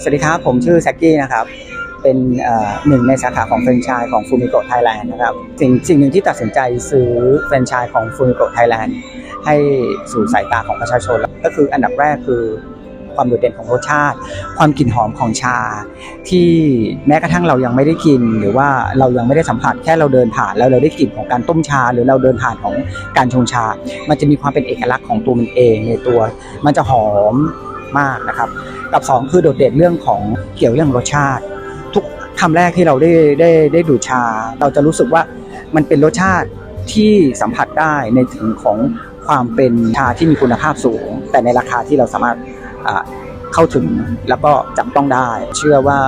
สวัสดีครับ ผมชื่อแซกกี้นะครับ เป็นหนึ่งในสาขาของแฟรนไชส์ของฟูมิโกะไทยแลนด์นะครับสิ่งสิ่งหนึ่งที่ตัดสินใจซื้อแฟรนไชส์ของฟูมิโกะไทยแลนด์ให้สู่สายตาของประชาชน ก็คืออันดับแรกคือความโดดเด่นของรสชาติ ความกลิ่นหอมของชา ที่แม้กระทั่งเรายังไม่ได้กิน หรือว่าเรายังไม่ได้สัมผัสแค่เราเดินผ่านแล้วเราได้กลิ่นของการต้มชา หรือเราเดินผ่านของการชงชา มันจะมีความเป็นเอกลักษณ์ของตัวมันเองในตัว มันจะหอม มากนะครับ กับสองคือโดดเด่นเรื่องของเกี่ยวเรื่องรสชาติ ทุกคำแรกที่เราได้ได้ได้ดูดชา เราจะรู้สึกว่ามันเป็นรสชาติที่สัมผัสได้ในถึงของความเป็นชาที่มีคุณภาพสูง แต่ในราคาที่เราสามารถเข้าถึงแล้วก็จับต้องได้ เชื่อว่า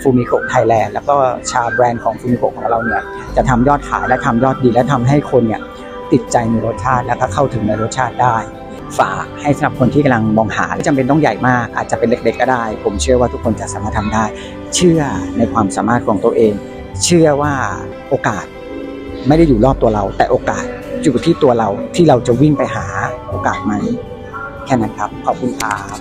ฟูมิโกไทยแลนด์แล้วก็ชาแบรนด์ของฟูมิโกของเราเนี่ยจะทำยอดขายและทำยอดดีและทำให้คนเนี่ยติดใจในรสชาติแล้วก็เข้าถึงในรสชาติได้ ฝากให้สำหรับคนที่กำลังมองหาไม่จำเป็นต้องใหญ่มาก อาจจะเป็นเล็กๆก็ได้ ผมเชื่อว่าทุกคนจะสามารถทำได้ เชื่อในความสามารถของตัวเอง เชื่อว่าโอกาสไม่ได้อยู่รอบตัวเรา แต่โอกาสอยู่ที่ตัวเราที่เราจะวิ่งไปหาโอกาสไหมแค่นั้นครับ ขอบคุณครับ